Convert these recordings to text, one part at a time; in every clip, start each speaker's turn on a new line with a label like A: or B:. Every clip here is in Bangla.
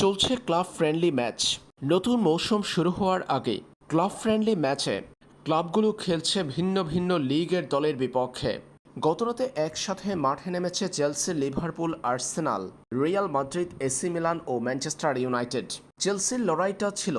A: চলছে ক্লাব ফ্রেন্ডলি ম্যাচ। নতুন মৌসুম শুরু হওয়ার আগে ক্লাব ফ্রেন্ডলি ম্যাচে ক্লাবগুলো খেলছে ভিন্ন ভিন্ন লিগের দলের বিপক্ষে। গতরাতে একসাথে মাঠে নেমেছে Chelsea, Liverpool, Arsenal, Real Madrid, AC Milan ও ম্যানচেস্টার ইউনাইটেড। চেলসির লড়াইটা ছিল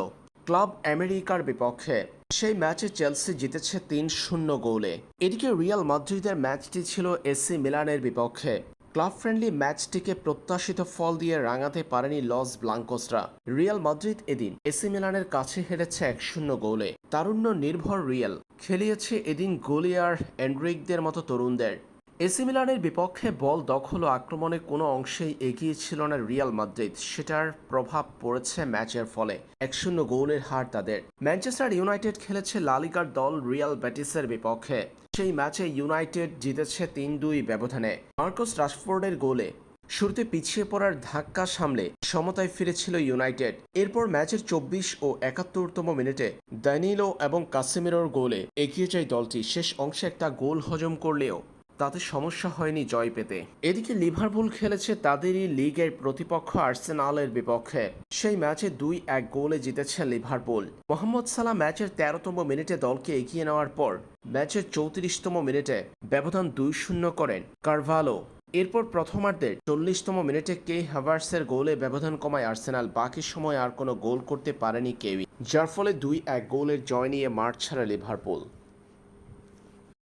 A: ক্লাব আমেরিকার বিপক্ষে। সেই ম্যাচে চেলসি জিতেছে তিন শূন্য গোলে। এদিকে রিয়াল মাদ্রিদের ম্যাচটি ছিল এসি মিলানের বিপক্ষে। ক্লাব ফ্রেন্ডলি ম্যাচটিকে প্রত্যাশিত ফল দিয়ে রাঙাতে পারেনি লস ব্লাঙ্কোসরা। রিয়াল মাদ্রিদ এদিন এসি মিলানের কাছে হেরেছে এক শূন্য গোলে। তারুণ্য নির্ভর রিয়াল, খেলিয়েছে এদিন গোলিয়ার অ্যান্ড্রিকদের মতো তরুণদের। এসি মিলানের বিপক্ষে বল দখল ও আক্রমণে কোনো অংশেই এগিয়ে ছিল না রিয়াল মাদ্রিদ। সেটার প্রভাব পড়েছে ম্যাচের ফলে। এক শূন্য গোলের হার তাদের। ম্যানচেস্টার ইউনাইটেড খেলেছে লালিকার দল রিয়াল ব্যাটিসের বিপক্ষে। সেই ম্যাচে ইউনাইটেড জিতেছে তিন দুই ব্যবধানে। মার্কোস রাশফোর্ডের গোলে শুরুতে পিছিয়ে পড়ার ধাক্কা সামলে সমতায় ফিরেছিল ইউনাইটেড। এরপর ম্যাচের চব্বিশ ও একাত্তরতম মিনিটে দানিলো এবং কাসেমিরোর গোলে এগিয়ে যায় দলটি। শেষ অংশে একটা গোল হজম করলেও তাতে সমস্যা হয়নি জয় পেতে। এদিকে লিভারপুল খেলেছে তাদেরই লিগের প্রতিপক্ষ আর্সেনালের বিপক্ষে। সেই ম্যাচে দুই এক গোলে জিতেছে লিভারপুল। মোহাম্মদ সালাহ ম্যাচের তেরোতম মিনিটে দলকে এগিয়ে নেওয়ার পর ম্যাচের চৌত্রিশতম মিনিটে ব্যবধান দুই শূন্য করেন কারভালো। এরপর প্রথমার্ধের চল্লিশতম মিনিটে কে হ্যাভার্সের গোলে ব্যবধান কমায় আর্সেনাল, বাকি সময় আর কোনো গোল করতে পারেনি কেউই, যার ফলে দুই এক গোলের জয় নিয়ে মাঠ ছাড়া লিভারপুল।